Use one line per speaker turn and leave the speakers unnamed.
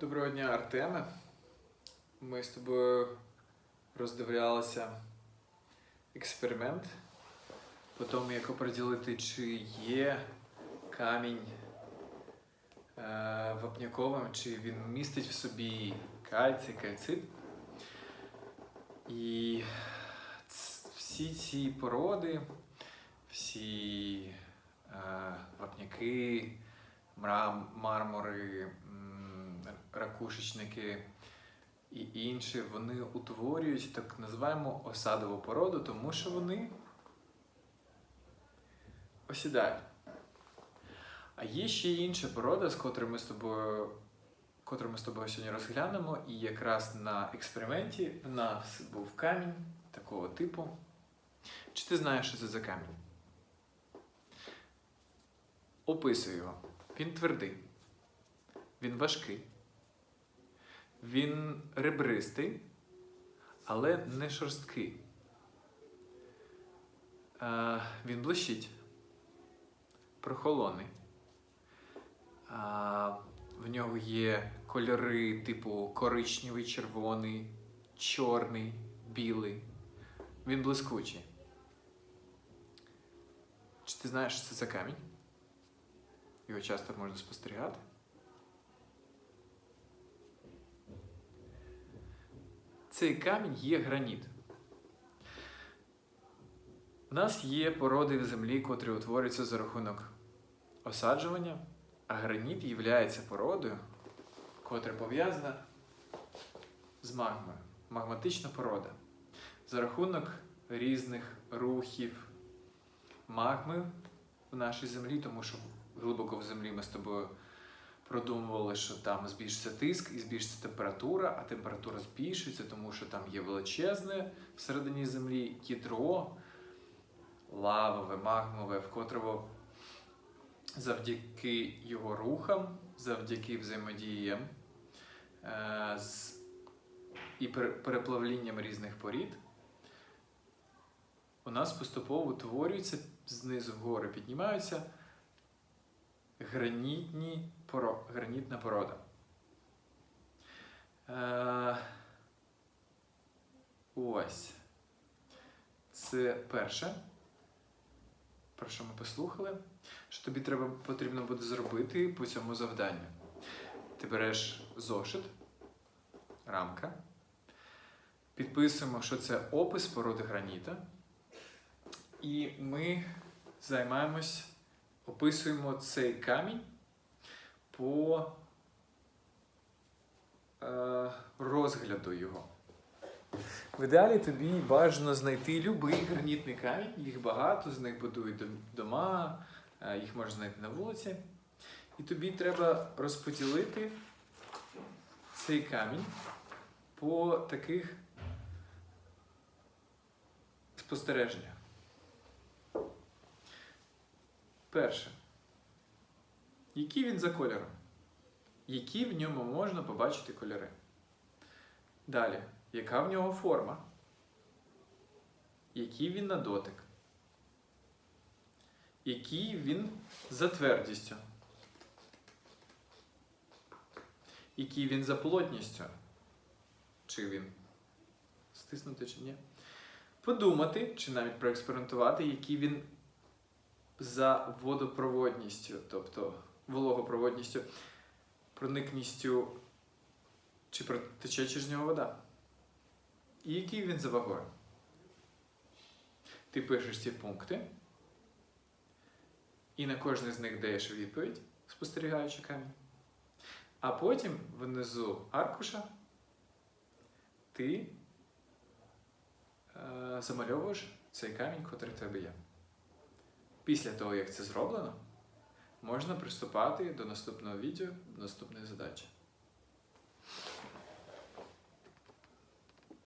Доброго дня, Артеме. Ми з тобою роздивлялися експеримент по тому, як оприділити, чи є камінь е, вапняковим, чи він містить в собі кальцій, кальцит. І всі ці породи, всі е, вапняки, мрам, мармури, ракушечники і інші, вони утворюють так називаємо осадову породу, тому що вони осідають. А є ще інша порода, з котрою ми з тобою, котру ми з тобою сьогодні розглянемо, і якраз на експерименті в нас був камінь такого типу. Чи ти знаєш, що це за камінь? Описую його. Він твердий, він важкий, він ребристий, але не шорсткий. Е, він блищить, прохолоний. А, в нього є кольори типу коричневий, червоний, чорний, білий. Він блискучий. Чи ти знаєш, що це за камінь? Його часто можна спостерігати. Цей камінь є граніт. У нас є породи в землі, котрі утворюються за рахунок осаджування, а граніт є породою, котра пов'язана з магмою. Магматична порода. За рахунок різних рухів магми в нашій землі, тому що глибоко в землі ми з тобою продумували, що там збільшиться тиск і збільшиться температура, а температура збільшується, тому що там є величезне всередині землі ядро лавове, магмове, в котрого завдяки його рухам, завдяки взаємодіям е, з, і пере- переплавлінням різних порід, у нас поступово утворюються, знизу вгори піднімаються гранітні поро, гранітна порода. Е, ось. Це перше, про що ми послухали. Що тобі треба, потрібно буде зробити по цьому завданню. Ти береш зошит, рамка, підписуємо, що це опис породи граніта. І ми займаємось, описуємо цей камінь по е, розгляду його. В ідеалі тобі бажано знайти будь-який гранітний камінь, їх багато, з них будують дом- дома, е, їх можна знайти на вулиці. І тобі треба розподілити цей камінь по таких спостереженнях. Перше. Який він за кольором? Які в ньому можна побачити кольори? Далі. Яка в нього форма? Який він на дотик? Який він за твердістю? Який він за плотністю? Чи він стиснутий чи ні? Подумати, чи навіть проекспериментувати, який він за водопроводністю, тобто вологопроводністю, проникністю, чи протече через нього вода. І який він за вагою? Ти пишеш ці пункти, і на кожний з них даєш відповідь, спостерігаючи камінь. А потім внизу аркуша ти е, замальовуєш цей камінь, котрий в тебе є. Після того, як це зроблено, можна приступати до наступного відео, до наступної задачі.